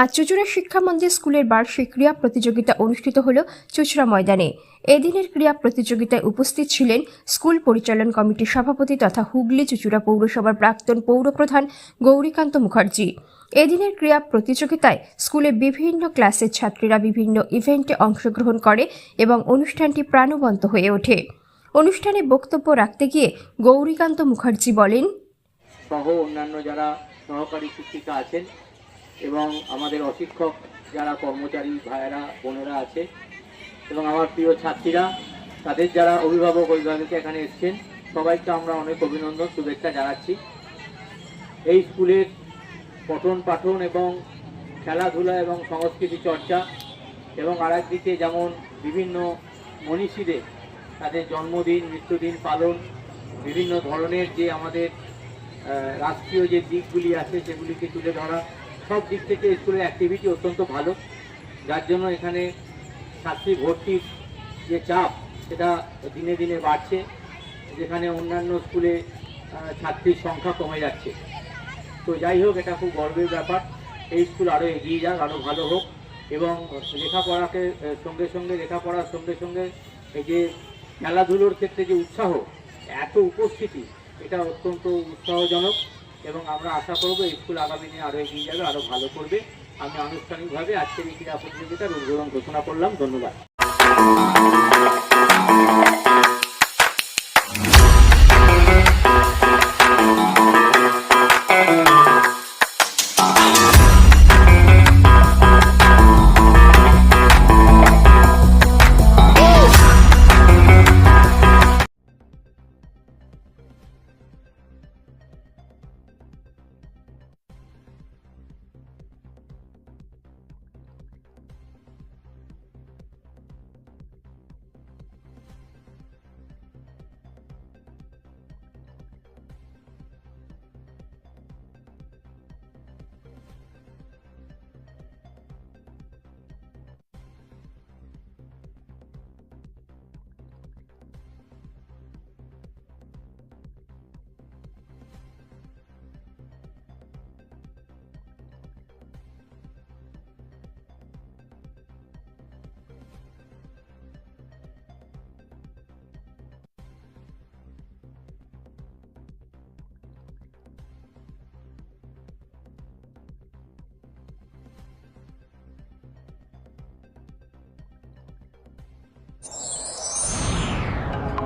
আজ চুচুড়া শিক্ষা মন্দির স্কুলের বার্ষিক ক্রীড়া প্রতিযোগিতা অনুষ্ঠিত হল চুচুড়া ময়দানে। এদিনের ক্রীড়া প্রতিযোগিতায় উপস্থিত ছিলেন স্কুল পরিচালন কমিটির সভাপতি তথা হুগলি চুচুড়া পৌরসভার প্রাক্তন পৌরপ্রধান গৌরীকান্ত মুখার্জি। এদিনের ক্রীড়া প্রতিযোগিতায় স্কুলে বিভিন্ন ক্লাসের ছাত্রীরা বিভিন্ন ইভেন্টে অংশগ্রহণ করে এবং অনুষ্ঠানটি প্রাণবন্ত হয়ে ওঠে। অনুষ্ঠানে বক্তব্য রাখতে গিয়ে গৌরীকান্ত মুখার্জি বলেন, সহ অন্যান্য যারা সহকারী শিক্ষিকা আছেন এবং আমাদের অশিক্ষক যারা কর্মচারী, ভাইয়েরা, বোনেরা আছে, এবং আমার প্রিয় ছাত্রীরা, তাদের যারা অভিভাবক, অভিভাবিকা এখানে এসছেন, সবাইকে আমরা অনেক অভিনন্দন, শুভেচ্ছা জানাচ্ছি। এই স্কুলের পঠন পাঠন এবং খেলাধুলা এবং সংস্কৃতি চর্চা এবং আরেকদিকে যেমন বিভিন্ন মনীষীদের, তাদের জন্মদিন, মৃত্যুদিন পালন, বিভিন্ন ধরনের যে আমাদের রাষ্ট্রীয় যে দিকগুলি আছে, সেগুলিকে তুলে ধরা সব দিক থেকে স্কুলের অ্যাক্টিভিটি অত্যন্ত ভালো। যার জন্য এখানে ছাত্রী ভর্তির যে চাপ, সেটা দিনে দিনে বাড়ছে। যেখানে অন্যান্য স্কুলে ছাত্রীর সংখ্যা কমে যাচ্ছে। তো যাই হোক, এটা খুব গর্বের ব্যাপার। এই স্কুল আরও এগিয়ে যাক আরও ভালো হোক এবং লেখাপড়াকে সঙ্গে সঙ্গে, লেখাপড়ার সঙ্গে সঙ্গে এই যে খেলাধুলোর ক্ষেত্রে যে উৎসাহ, এত উপস্থিতি, এটা অত্যন্ত উৎসাহজনক। এবং আমরা আশা করব স্কুল আগামী দিনে আরও এগিয়ে যাবে, আরও ভালো করবে। আমি আনুষ্ঠানিকভাবে আজকের এই ক্রীড়া প্রতিযোগিতার উদ্বোধন ঘোষণা করলাম। ধন্যবাদ।